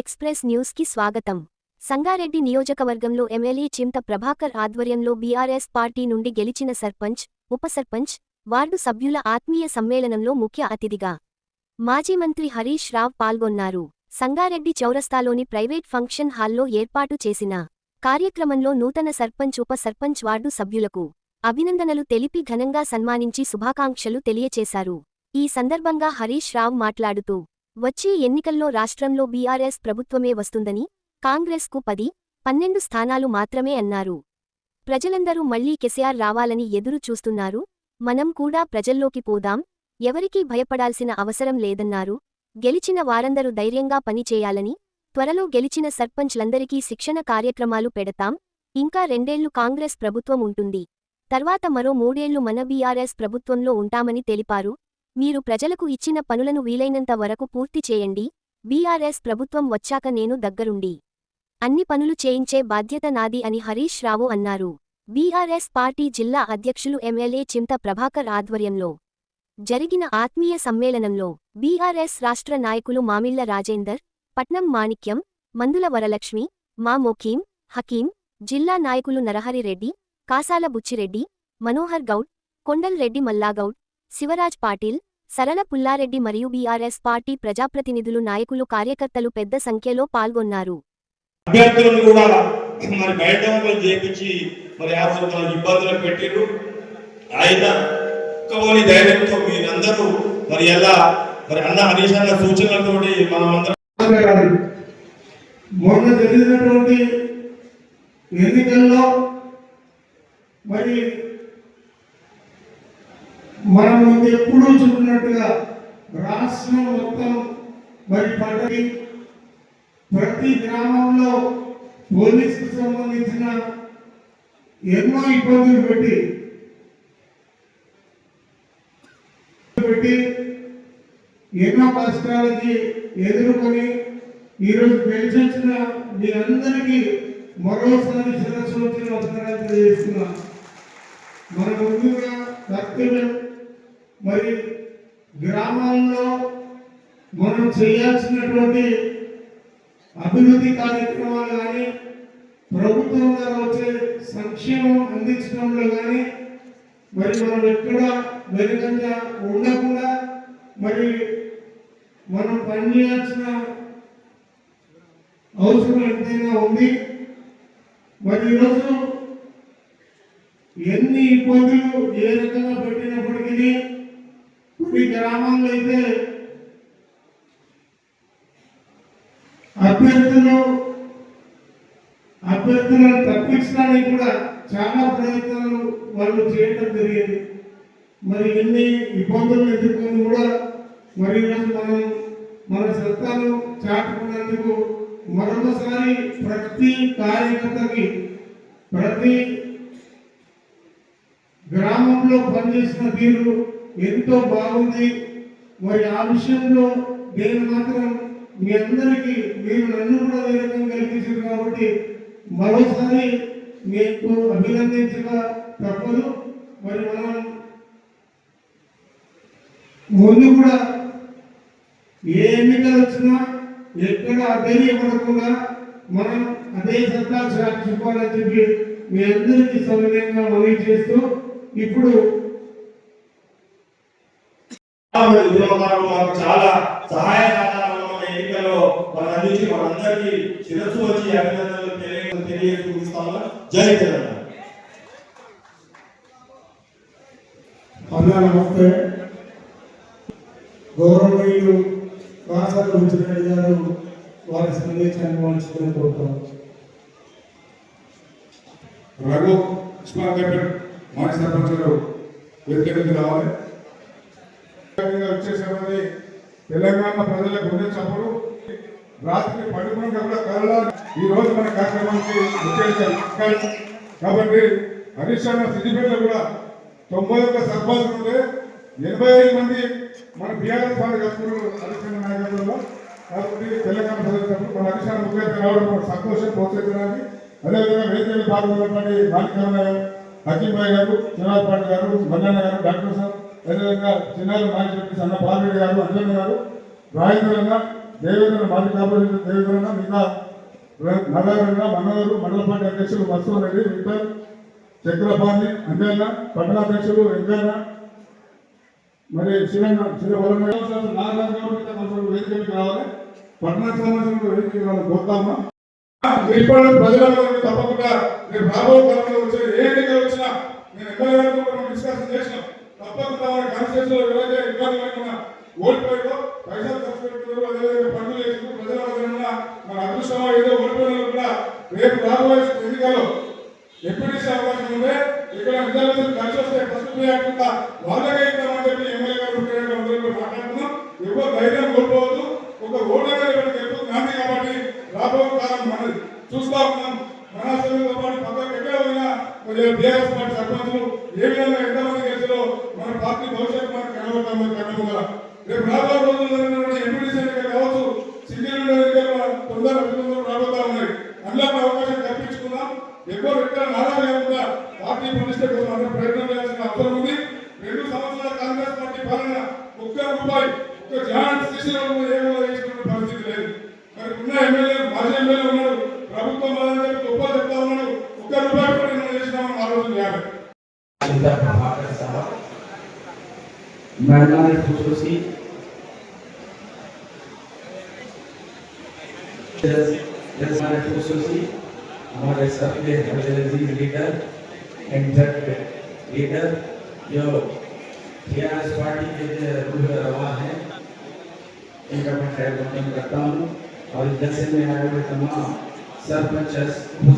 Express న్యూస్కి స్వాగతం. సంగారెడ్డి నియోజకవర్గంలో ఎమ్మెల్యే చింత ప్రభాకర్ ఆధ్వర్యంలో బీఆర్ఎస్ పార్టీ నుండి గెలిచిన సర్పంచ్ ఉప సర్పంచ్ వార్డు సభ్యుల ఆత్మీయ సమ్మేళనంలో ముఖ్య అతిథిగా మాజీ మంత్రి హరీష్ రావ్ పాల్గొన్నారు. సంగారెడ్డి చౌరస్తాలోని ప్రైవేట్ ఫంక్షన్ హాల్లో ఏర్పాటు చేసిన కార్యక్రమంలో నూతన సర్పంచ్ ఉప సర్పంచ్ వార్డు సభ్యులకు అభినందనలు తెలిపి ఘనంగా సన్మానించి శుభాకాంక్షలు తెలియచేశారు. ఈ సందర్భంగా హరీష్ రావ్ మాట్లాడుతూ వచ్చే ఎన్నికల్లో రాష్ట్రంలో బీఆర్ఎస్ ప్రభుత్వమే వస్తుందని కాంగ్రెస్కు పది పన్నెండు స్థానాలు మాత్రమే అన్నారు. ప్రజలందరూ మళ్ళీ కెసిఆర్ రావాలని ఎదురు చూస్తున్నారు. మనం కూడా ప్రజల్లోకి పోదాం ఎవరికీ భయపడాల్సిన అవసరం లేదన్నారు. గెలిచిన వారందరూ ధైర్యంగా పనిచేయాలని త్వరలో గెలిచిన సర్పంచ్లందరికీ శిక్షణ కార్యక్రమాలు పెడతాం. ఇంకా రెండేళ్ళు కాంగ్రెస్ ప్రభుత్వం ఉంటుంది. తర్వాత మరో మూడేళ్ళు మన బీఆర్ఎస్ ప్రభుత్వంలో ఉంటామని తెలిపారు. మీరు ప్రజలకు ఇచ్చిన పనులను వీలైనంత వరకు పూర్తి చేయండి. బీఆర్ఎస్ ప్రభుత్వం వచ్చాక నేను దగ్గరుండి. అన్ని పనులు చేయించే బాధ్యత నాది అని హరీష్ రావు అన్నారు. బీఆర్ఎస్ పార్టీ జిల్లా అధ్యక్షులు ఎమ్మెల్యే చింత ప్రభాకర్ ఆధ్వర్యంలో జరిగిన ఆత్మీయ సమ్మేళనంలో బీఆర్ఎస్ రాష్ట్ర నాయకులు మామిళ్ళ రాజేందర్ పట్నం మాణిక్యం మందుల వరలక్ష్మి మా మొకీం హకీం జిల్లా నాయకులు నరహరిరెడ్డి కాసాల బుచ్చిరెడ్డి మనోహర్ గౌడ్ కొండల్ రెడ్డి మల్లాగౌడ్ శివరాజ్ పాటిల్ సరళ పుల్లారెడ్డి మరియు బీఆర్ఎస్ పార్టీ ప్రజాప్రతినిధులు నాయకులు కార్యకర్తలు పెద్ద సంఖ్యలో పాల్గొన్నారు. అభ్యర్థులను కూడా మరి బయట వందలు చేపించి మరి ఆ రోజు మనల్ని ఇబ్బందులు పెట్టిర్రు. ఆయన ఒక్కవని ధైర్యంతో మీరందరూ మరి ఎలా మరి అన్న హరీష్ అన్న సూచనలతోటి మనమందరం మాట్లాడాలి మొన్న జరిగినటువంటి ఎన్నికల్లో మరి మనం ముందు ఎప్పుడూ చూపినట్టుగా రాష్ట్రం మొత్తం మరి పడ్డది. ప్రతి గ్రామంలో పోలీసుకు సంబంధించిన ఎన్నో ఇబ్బందులు పెట్టి పెట్టి ఎన్నో కష్టాలకి ఎదుర్కొని ఈరోజు గెలిచొచ్చిన మీ అందరికీ మరోసారి శిరస్సు వచ్చిన తెలియజేస్తున్నా. మన ముందుగా కర్తవ్యం మరి గ్రామాల్లో మనం చేయాల్సినటువంటి అభివృద్ధి కార్యక్రమాలు కానీ ప్రభుత్వం ద్వారా వచ్చే సంక్షేమం అందించడంలో కానీ మరి మనం ఎక్కడ వెనుకంజ ఉండకుండా మరి మనం పనిచేయాల్సిన అవసరం ఎంతైనా ఉంది. మరి ఈరోజు ఎన్ని ఇబ్బందులు ఏ రకంగా పెట్టినప్పటికీ ఈ గ్రామంలో అయితే అభ్యర్థులు అభ్యర్థులను తప్పించడానికి కూడా చాలా ప్రయత్నాలు వాళ్ళు చేయడం జరిగింది. మరి ఎన్ని ఇబ్బందులు ఎదుర్కొని కూడా మరి ఈరోజు మనం మన సత్తాను చాటుకున్నందుకు మరొకసారి ప్రతి కార్యకర్తకి ప్రతి గ్రామంలో పనిచేసిన తీరు ఎంతో బాగుంది. మరి ఆ విషయంలో నేను మాత్రం మీ అందరికీ మీరు నన్ను కూడా వేరకం కల్పించారు కాబట్టి మరోసారి మీకు అభినందించక తప్పదు. మరి మనం ముందు కూడా ఏ ఎన్నికలు వచ్చినా ఎక్కడ అధైర్యపడకుండా మనం అదే సత్తా చాటి చెప్పాలని చెప్పి మీ అందరికీ సౌకర్యంగా మనవి చేస్తూ ఇప్పుడు మాకు చాలా సహాయ సహకారాలు మన ఎన్నికల్లో మన అందించి మనందరికీ శిరస్సు వచ్చి అభినందనలు తెలియ తెలియజేస్తున్నాం జై తెలంగాణ. అన్నా నమస్తే. గౌరవనీయులు కాసాల బుచ్చిరెడ్డి గారు వారి సందేశాన్ని మార్చుకుని కోరుతాం రఘు ఉస్మాన్పేట మాజీ సర్పంచ్ గారు మీదకి రావాలి. వచ్చేసేమని తెలంగాణ ప్రజలకు గుండె చప్పుడు. రాత్రి పడుకున్నాక కూడా కళ్ళ ఈ రోజు మన కార్యక్రమానికి కాబట్టి హరీష్ అన్న సిద్దిపేటలో కూడా తొంభై ఒక్క సర్పంచ్ ఉంటే ఎనభై ఐదు మంది మన బీఆర్ఎస్ వాళ్ళు కలుపుకున్నారు హరీష్ అన్న నాయకత్వంలో. కాబట్టి తెలంగాణ ప్రజల మన హరీష్ అన్న ముఖ్యంగా రావడం సంతోషం ప్రోత్సహించడానికి అదేవిధంగా వేదికలు పాల్గొన్నటువంటి మాణిక్యమన్న గారు హకీంబాయి గారు చిరాజ్ పాటి గారు మల్లన్న గారు డాక్టర్ సార్ అదేవిధంగా చిన్నారు మాజీ చెప్పి అన్న పాల్రెడ్డి గారు అంజన్ గారు రాజేంద్రన్న దేవేంద్ర మాజీ కార్పొరేషన్ దేవేంద్రన్న మిగతా నగరన్న మనోహరు మండల పార్టీ అధ్యక్షులు వసూ రెడ్డి విక్టర్ చక్రపాణి అంజన్న పట్టణాధ్యక్షులు వెంకన్న మరి చిన్న శ్రీవరం వేదికకి రావాలి. పట్టణ సంబంధించిన వేదికకి రావాలి. కోరుతామా? ఇప్పుడు ప్రజలందరూ తప్పకుండా రేపు రాబోయే కాలంలో వచ్చిన ఏ ఎన్నికలు వచ్చినా నేను ఎమ్మెల్యే డిస్కషన్ చేసినాం. తప్పకుండా మన ఎవరైతే ఇబ్బంది లేకుండా ఓడిపోయారో పైసలు ఖర్చు పెట్టుకున్నారు అదేవిధంగా పనులు చేసుకుని ప్రజల ఏదో ఓడిపోయినా కూడా రేపు రాబోయే ఎన్నికల్లో ఎప్పుడు అవకాశం ఉంటే ఇక్కడ విద్యార్థులు కలిసి వస్తే ఫస్ట్ ప్రయాణిక వాళ్ళకే कार्यक्रम करता हूँ। और जैसे में आए हुए तमाम sarpanch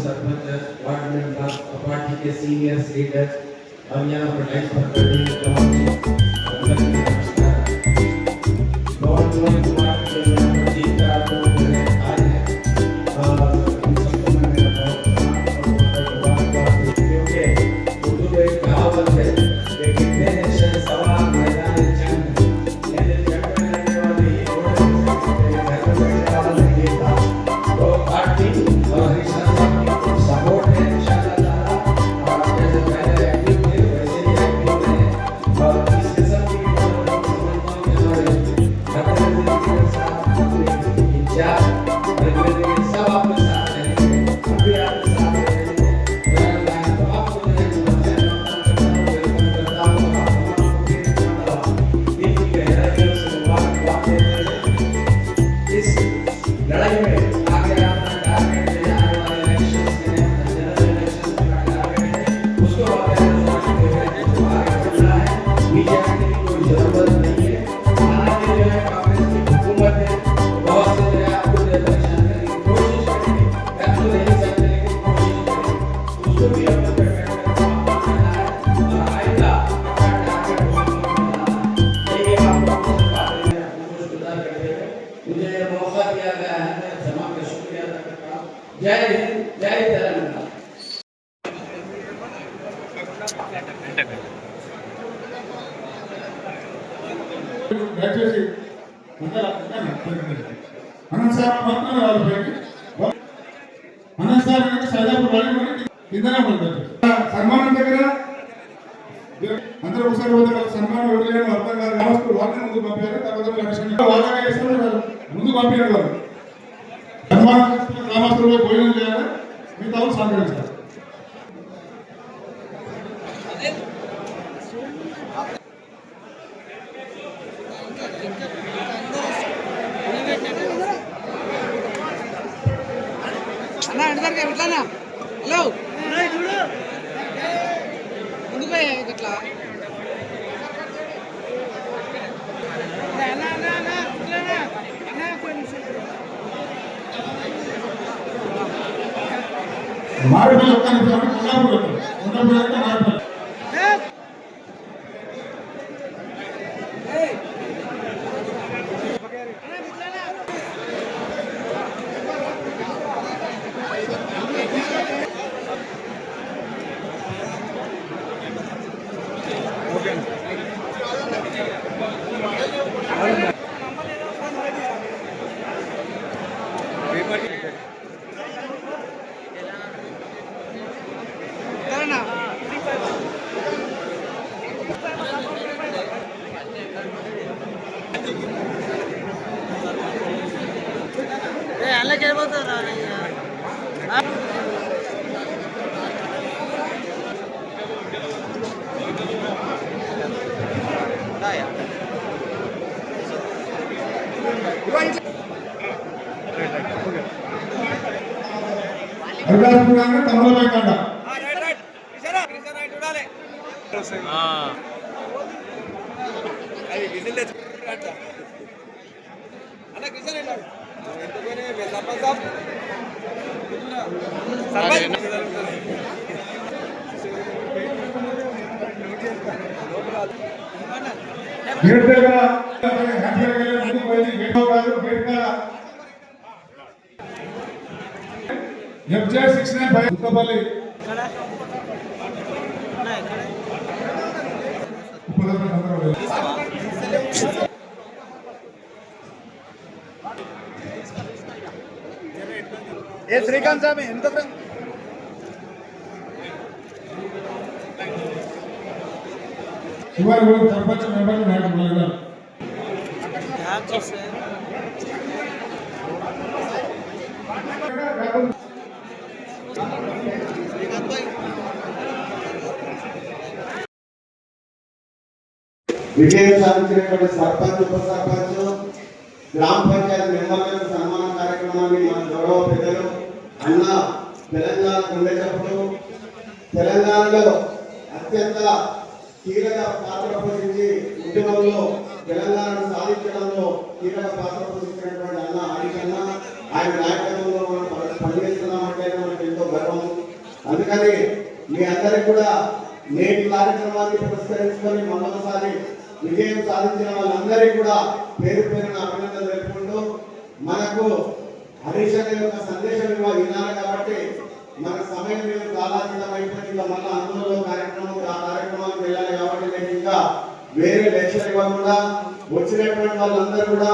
sarpanch ward member party के सीनियर लीडर्स, और यहाँ प्रोटेक्ट बहुत बहुत జై జై తెలంగాణ దయచేసి సన్మానం దగ్గర అందరూ ఒకసారి పోతారు సన్మానం అర్థం కాదు ముందు పంపారు తర్వాత ముందు పంపారు వాళ్ళు గ్రామస్తులు పోయి చేయాలి మిగతా సంఘటించాలి ఆరోగ్య లోకానికి ఉన్నప్పుడు ఉన్నప్పుడు అంటే ముందుకు వెళ్ళి గేట్ కాదు గేట్ కాడ FJ six nine five A Srikanth Swamy ఎంత శివారి కూడా సర్పంచ్ మెంబర్లు నాకు మొదలగారు విజయం సాధించినటువంటి సర్పంచ్ ఉప సర్పంచ్ గ్రామ పంచాయతీ మెంబర్లకు సన్మాన కార్యక్రమాన్ని మన గౌరవ పెద్దలు అన్న తెలంగాణ గుండె చప్పుడు తెలంగాణలో అత్యంత కీలక పాత్ర పోషించి ఉద్యమంలో తెలంగాణను సాధించడంలో కీలక పాత్ర పోషించినటువంటి అన్న హరీష్ ఆయన నాయకత్వంలో మనం పనిచేస్తున్నామంటే మనకు ఎంతో గర్వం. అందుకని మీ అందరికి కూడా నేటి కార్యక్రమాన్ని పురస్కరించుకొని మరొకసారి విజయం సాధించిన వాళ్ళందరికీ కూడా పేరు పేరున అభినందనలు తెలుపుకుంటూ మనకు హరీష్ అనే ఒక సందేశం ఇవ్వాలి వినాలి కాబట్టి మన సమయం మీద చాలా అయిపోయింది ఇంకా మళ్ళీ అందులో కార్యక్రమం ఆ కార్యక్రమానికి వెళ్ళాలి కాబట్టి నేను ఇంకా వేరే లెక్చర్ ఇవ్వకుండా వచ్చినటువంటి వాళ్ళందరూ కూడా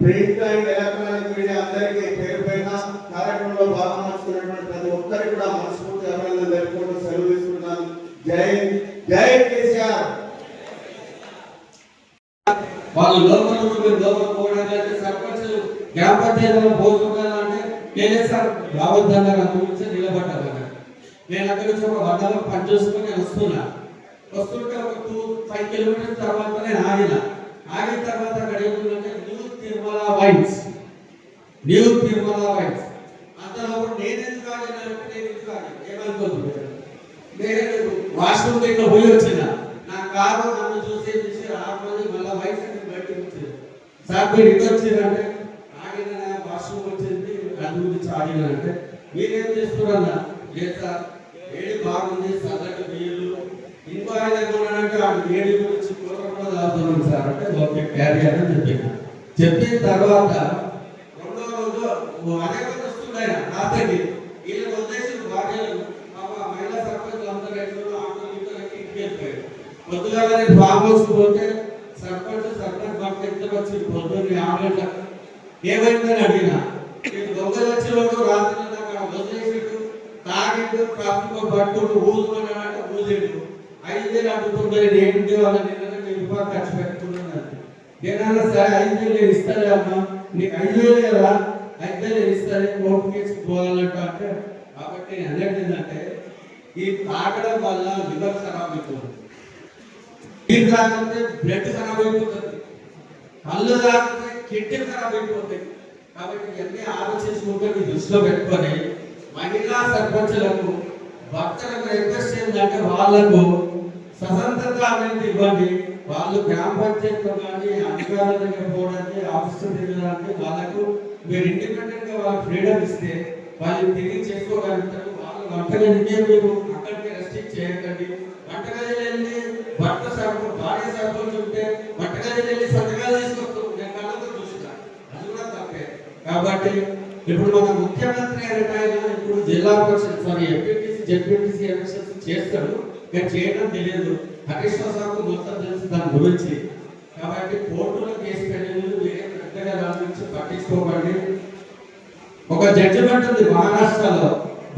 ప్రింట్ అండ్ ఎలక్ట్రానిక్ మీడియా అందరికీ పేరు పైన కార్యక్రమంలో భాగం పంచుకున్నటువంటి ప్రతి ఒక్కరికి కూడా మనస్ఫూర్తి అభినందనలు తెలుపుకుంటూ సెలవు తీసుకుంటున్నాను జై జై కేసీఆర్. వాళ్ళు లోపల నుండి లోపల పోవడానికి సర్పంచ్ గ్రామ పంచాయతీలో పోతున్నారంటే నేను సార్ రావద్దన్నారు అందు నిలబడ్డాను నేను అక్కడ నుంచి ఒక వందలో పని చేసుకుని నేను వస్తున్నా. వస్తుంటే ఒక టూ ఫైవ్ కిలోమీటర్స్ తర్వాత నేను ఆగిన. ఆగిన తర్వాత అక్కడ ఏముందంటే new Tirumala wines new Tirumala wines అంతలో నేను ఎందుకు ఆగిన నేను ఎందుకు ఆగిన? ఏమనుకోదు నేను వాష్రూమ్ దగ్గర పోయి వచ్చిన. నా కారు నన్ను చూసి చూసి రాకపోతే మళ్ళీ వైఫ్ బయటకు వచ్చింది సార్ మీరు ఇటు వచ్చిందంటే అందు అంటే మీరేం చేస్తున్నారన్న లేదు సార్? వేడి బాగుంది చల్లటి బియ్యలు ఇంకో ఆయన ఏమన్నాడంటే వేడి గురించి కూర తాగుతున్నాం సార్. అంటే ఓకే క్యారియర్ అని చెప్పిన చెప్పిన తర్వాత రెండో రోజు అనేక రోజు వస్తుంది ఆయన రాత్రికి వీళ్ళకి వదిలేసి భార్యలు మహిళా సర్పంచ్ అందరూ ఎట్లా ఆటోలు ఇద్దరికి ఇంటికి పొద్దుగా నేను ఫామ్ హౌస్ పోతే సర్పంచ్ సర్పంచ్ బాబు ఎంత వచ్చి పొద్దున్నే ఆరు ఏమైందని అడిగినా దొంగలు వచ్చినోడు రాత్రి దాకా వదిలేసిట్టు తాగిండు ట్రాఫిక్ పట్టుడు ఊదుమని అంటే ఊదేడు ఐదు వేలు అడుగుతుంటే ఏంటి వాళ్ళ నిన్న రూపాయలు ఖర్చు పెట్టుకున్నాను ఏదైనా సరే ఐదు వేలు ఇస్తారే ఇస్తానే అమ్మా నీకు ఐదు వేలు కదా ఐదు వేలు నేను కోర్టు కేసు పోవాలంటే అంటే. కాబట్టి నేను అనేది ఏంటంటే ఈ తాగడం వల్ల లివర్ ఖరాబ్ అయిపోతుంది. నీరు తాగితే బ్లడ్ ఖరాబ్ అయిపోతుంది. కళ్ళు తాగితే కిడ్నీ ఖరాబ్ అయిపోతాయి. కాబట్టి ఇవన్నీ ఆలోచించుకుంటే మీ దృష్టిలో పెట్టుకొని మహిళా సర్పంచులకు భక్తులకు రిక్వెస్ట్ ఏంటంటే వాళ్ళకు స్వతంత్రత అనేది ఇవ్వండి. వాళ్ళు గ్రామ పంచాయతీలో కానీ అధికారుల దగ్గర పోవడానికి ఆఫీసులు తిరగడానికి వాళ్ళకు మీరు ఇండిపెండెంట్గా వాళ్ళకి ఫ్రీడమ్ ఇస్తే వాళ్ళు తిరిగి చేసుకోగలుగుతారు. వాళ్ళు వంటగదికే మీరు అక్కడికి రెస్ట్రిక్ట్ చేయకండి. వంటగదిలో వెళ్ళి భర్త సర్పంచ్ భార్య సర్పంచ్ ఉంటే వంటగదిలో వెళ్ళి సంతకాలు తీసుకొస్తాం నేను కళ్ళతో చూసిన అది కూడా తప్పే కాబట్టి ఇప్పుడు మన ముఖ్యమంత్రి అయిన ఆయన ఇప్పుడు zilla parishad sorry MPTC ZPTC elections చేస్తాడు ఇంకా చేయడం తెలియదు. హరీష్ రావు మొత్తం తెలుసు దాని గురించి. కాబట్టి కోర్టులో కేసు పెట్టిన వేరే పెద్దగా దాని గురించి పట్టించుకోకండి. ఒక జడ్జిమెంట్ ఉంది మహారాష్ట్రలో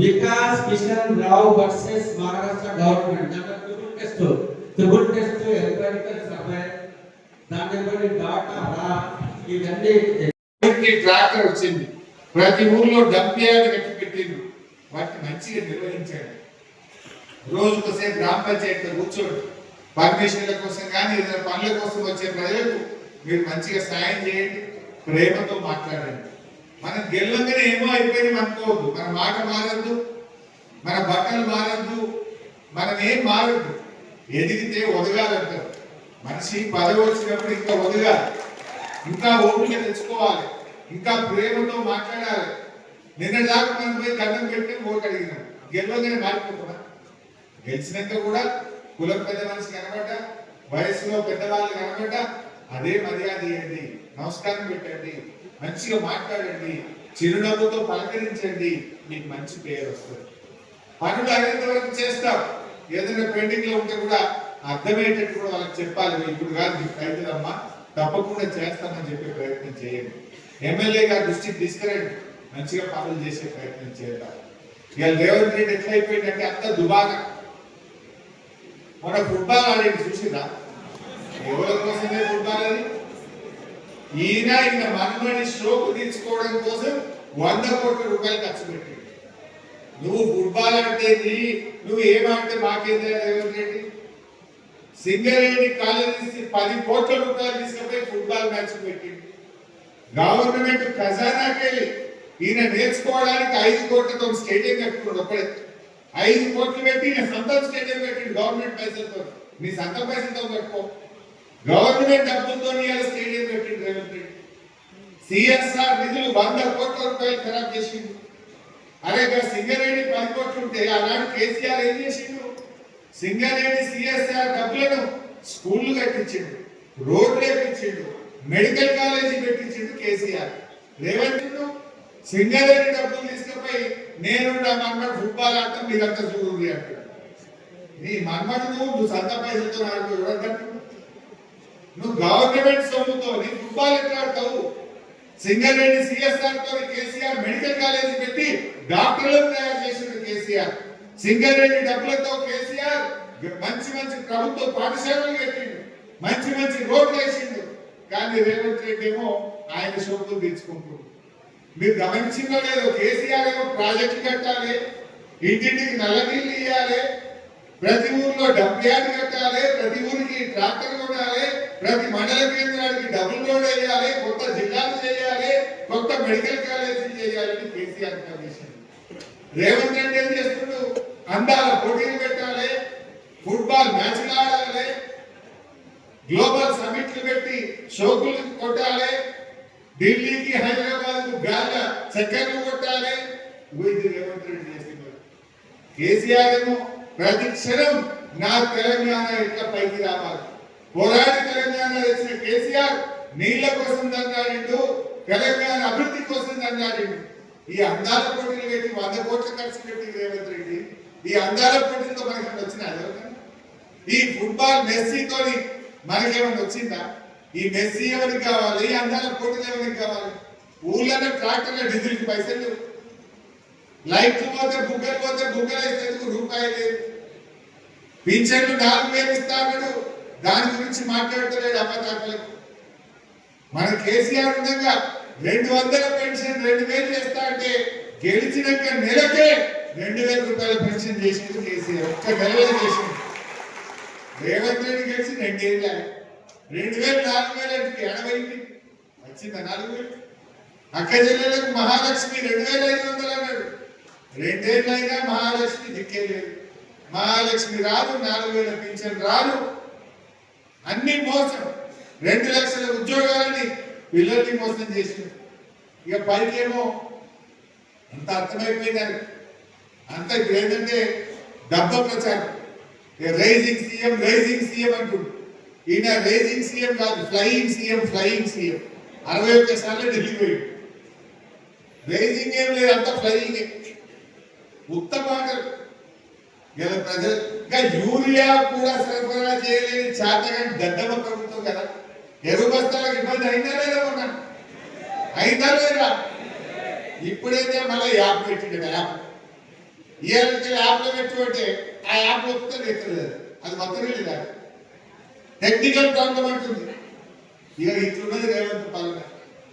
వికాస్ కిషన్ రావు వర్సెస్ మహారాష్ట్ర గవర్నమెంట్. దాంట్లో test triple test empirical survey దాని బట్టి డాటా రా ఇవన్నీ ట్రాక్టర్ వచ్చింది. ప్రతి ఊర్లో డంపియాలు కట్టి పెట్టిండు వాటిని మంచిగా నిర్వహించాడు రోజుకోసేపు గ్రామ పంచాయతీలో కూర్చోండి. పర్మిషన్ల కోసం కానీ ఏదైనా పనుల కోసం వచ్చే ప్రజలకు మీరు మంచిగా సాయం చేయండి ప్రేమతో మాట్లాడండి. మనం గెలవంగానే ఏమో అయిపోయింది అనుకోవద్దు. మన మాట మారద్దు మన బట్టలు మారద్దు మనం ఏం మారద్దు. ఎదిగితే ఒదగాలంటారు. మనిషి పదవి వచ్చినప్పుడు ఇంకా ఒదగాలి. ఇంకా ఓపిక తెచ్చుకోవాలి. ఇంకా ప్రేమతో మాట్లాడాలి. నిన్న దాకా మనం పోయి కన్నం పెట్టి ఓటు అడిగినాం. గెలవగానే మారిపోతున్నా. గెలిచినాక కూడా కులం పెద్ద మనిషి కనబడ్డ వయసులో పెద్దవాళ్ళు కనబడ్డ అదే మర్యాద ఇవ్వండి నమస్కారం పెట్టండి మంచిగా మాట్లాడండి చిరునవ్వుతో పలకరించండి మీకు మంచి పేరు వస్తుంది. పనులు అయినంత వరకు చేస్తాం. ఏదైనా పెండింగ్లో ఉంటే కూడా అర్థమయ్యేటట్టు కూడా వాళ్ళకి చెప్పాలి. ఇప్పుడు కాదు మీకు రైతులమ్మా తప్పకుండా చేస్తామని చెప్పే ప్రయత్నం చేయండి. ఎమ్మెల్యేగా గారి దృష్టికి తీసుకురండి. మంచిగా పనులు చేసే ప్రయత్నం చేద్దాం. ఇక రేవంత్ రెడ్డి ఎట్లా అయిపోయిందంటే అంత దుబాగా. మన ఫుట్బాల్ ఆడేది చూసిందా ఎవరి కోసమే ఫుట్బాల్ అది? ఈయన ఈయన మనమని షోకు తీర్చుకోవడం కోసం వంద కోట్ల రూపాయలు ఖర్చు పెట్టాడు. నువ్వు ఫుట్బాల్ అంటే నువ్వు ఏమంటే మాకేంది రేవంత్ రెడ్డి? సింగరేణి కాలేజీ పది కోట్ల రూపాయలు తీసుకుపోయి ఫుట్బాల్ మ్యాచ్ పెట్టింది గవర్నమెంట్ ఖజానాకెళ్ళి ఈయన నేర్చుకోవడానికి ఐదు కోట్లతో స్టేడియం కట్టుకున్నాడు ఒకడే ఐదు కోట్లు పెట్టి ఈయన సొంత స్టేడియం పెట్టిండు గవర్నమెంట్ పైసలతో. నీ సొంత పైసలతో కట్టుకో. గవర్నమెంట్ డబ్బులతో ఇవాళ స్టేడియం పెట్టిండు రేవంత్ రెడ్డి. సిఎస్ఆర్ నిధులు వంద కోట్ల రూపాయలు ఖరాబ్ చేసిండు. అరే సింగరేణి పది కోట్లు ఉంటే ఆనాడు కేసీఆర్ ఏం చేసిండు? సింగరేణి సిఎస్ఆర్ డబ్బులను స్కూళ్ళు కట్టించిండు రోడ్లు వేపించిండు మెడికల్ కాలేజీ పెట్టించిండు కేసీఆర్. రేవంత్ రెడ్డి సింగరేణి డబ్బులు తీసుకుపోయి నేను నా మన్మడు ఫుట్బాల్ ఆడతాం మీరంతా చూడండి అంటాడు. నీ మన్మడు నువ్వు నువ్వు సొంత పైసలతో ఆడుతూ చూడగట్టు నువ్వు గవర్నమెంట్ సొమ్ముతో నీ ఫుట్బాల్ ఎట్లా ఆడతావు? సింగరేణి సిఎస్ఆర్తో కేసీఆర్ మెడికల్ కాలేజీ పెట్టి డాక్టర్లను తయారు చేసిండు కేసీఆర్. సింగరేణి డబ్బులతో కేసీఆర్ మంచి మంచి ప్రభుత్వ పాఠశాలలు పెట్టిండు మంచి మంచి రోడ్లు వేసిండు. కానీ రేవంత్ రెడ్డి ఏమో ఆయన సొమ్ములు తెచ్చుకుంటున్నారు మీరు గమనించిందో లేదో? కేసీఆర్ ఏమో ప్రాజెక్టు కట్టాలి ఇంటింటికి నల్లనీళ్ళు ఇవ్వాలి ప్రతి ఊర్లో డబ్బు యార్డ్ కట్టాలి ప్రతి ఊరికి ట్రాక్టర్ కొనాలి ప్రతి మండల కేంద్రానికి డబుల్ రోడ్ వేయాలి కొత్త జిల్లాలు చేయాలి కొత్త మెడికల్ కాలేజీ చేయాలని కేసీఆర్ కమిషన్. రేవంత్ రెడ్డి ఏం చేస్తున్నాడు? అందాల పోటీలు పెట్టాలి ఫుట్బాల్ మ్యాచ్లు ఆడాలి గ్లోబల్ సమిట్లు పెట్టి షోకులు కొట్టాలి. ఢిల్లీకి హైదరాబాద్కు గాల్ల చక్కర్లు కొట్టాలి. ఇగో ఇది రేవంత్ రెడ్డి చేస్తున్నారు కేసీఆర్ ఏమో ప్రతి క్షణం నా తెలంగాణ ఎట్లా పైకి రావాలి. పోరాడి తెలంగాణ తెచ్చిన కేసీఆర్ నీళ్ళ కోసం దండాడిండు తెలంగాణ అభివృద్ధి కోసం దండాడిండు. ఈ అందాల పోటీలు పెట్టి వంద కోట్ల ఖర్చు పెట్టి రేవంత్ రెడ్డి ఈ అందాల పోటీలతో మనకి వచ్చిన ఈ ఫుట్బాల్ మెస్సీతోని మనకేమైనా వచ్చిందా? ఈ మెస్సీ ఎవరికి కావాలి? ఈ అందాల పోటీలు ఎవరికి కావాలి? ఊళ్ళలో ట్రాక్టర్ల డీజిల్కి పైసలు లేవు. లైట్లు పోతే బుగ్గలు పోతే బుగ్గలు వేసేందుకు రూపాయి లేదు? పింఛన్లు నాలుగు వేలు ఇస్తాడు దాని గురించి మాట్లాడతలేడు అమ్మతాట్లకు మన కేసీఆర్ ఉండగా రెండు వందల పెన్షన్ రెండు వేలు చేస్తా అంటే గెలిచినాక నెలకే రెండు వేల రూపాయల పెన్షన్ చేసింది కేసీఆర్. ఒక్క నెలలో చేసింది రేవంత్ రెడ్డి గెలిచి రెండేళ్ళ రెండు వేలు నాలుగు వేలు అంటే ఎనభైకి వచ్చిందా నాలుగు వేలు? అక్క జిల్లాలకు మహాలక్ష్మి రెండు వేల ఐదు వందలు అన్నాడు. రెండేళ్ళైనా మహాలక్ష్మి దిక్కేలేదు. మహాలక్ష్మి రాదు నాలుగు వేల పింఛన్ రాదు. అన్ని మోసం. రెండు లక్షల ఉద్యోగాలని పిల్లల్ని మోసం చేసింది. ఇక పైకేమో అంత అర్థమైపోయిందని అంత ఇప్పుడు ఏంటంటే డబ్బ ప్రచారం. రైజింగ్ సీఎం రైజింగ్ సీఎం అంటుంది ఈయన రైజింగ్ సీఎం కాదు ఫ్లయింగ్ సీఎం ఫ్లయింగ్ సీఎం అరవై ఒక్క సార్లు ఢిల్లీ పోయింది రైజింగ్ ఏం లేదు అంత ఫ్లయింగ్ ఉత్తమ మాటలు ఇలా ప్రజలు ఇంకా యూరియా కూడా సరఫరా చేయలేని చేతగా గద్దమ ప్రభుత్వం కదా. ఎరువు బస్తాలకు ఇబ్బంది అయిందా లేదా మొన్న? అయిందా లేదా? ఇప్పుడైతే మళ్ళీ యాప్ పెట్టిండే యాప్ ఏ యాప్ యాప్లో పెట్టుకుంటే ఆ యాప్ వస్తే ఎక్కలేదు అది మొత్తం లేదా టెక్నికల్ ప్రాబ్లం అంటుంది. ఇక ఇట్లున్నది రేవంత్ పాలన.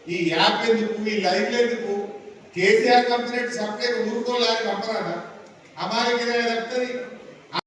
ఈ యాప్ ఎందుకు ఈ లైవ్ ఎందుకు? కేసీఆర్ కంపెనీ సపరేట్ ఊరుకోలేని పంపరాదా అమాయకులే తప్పుతుంది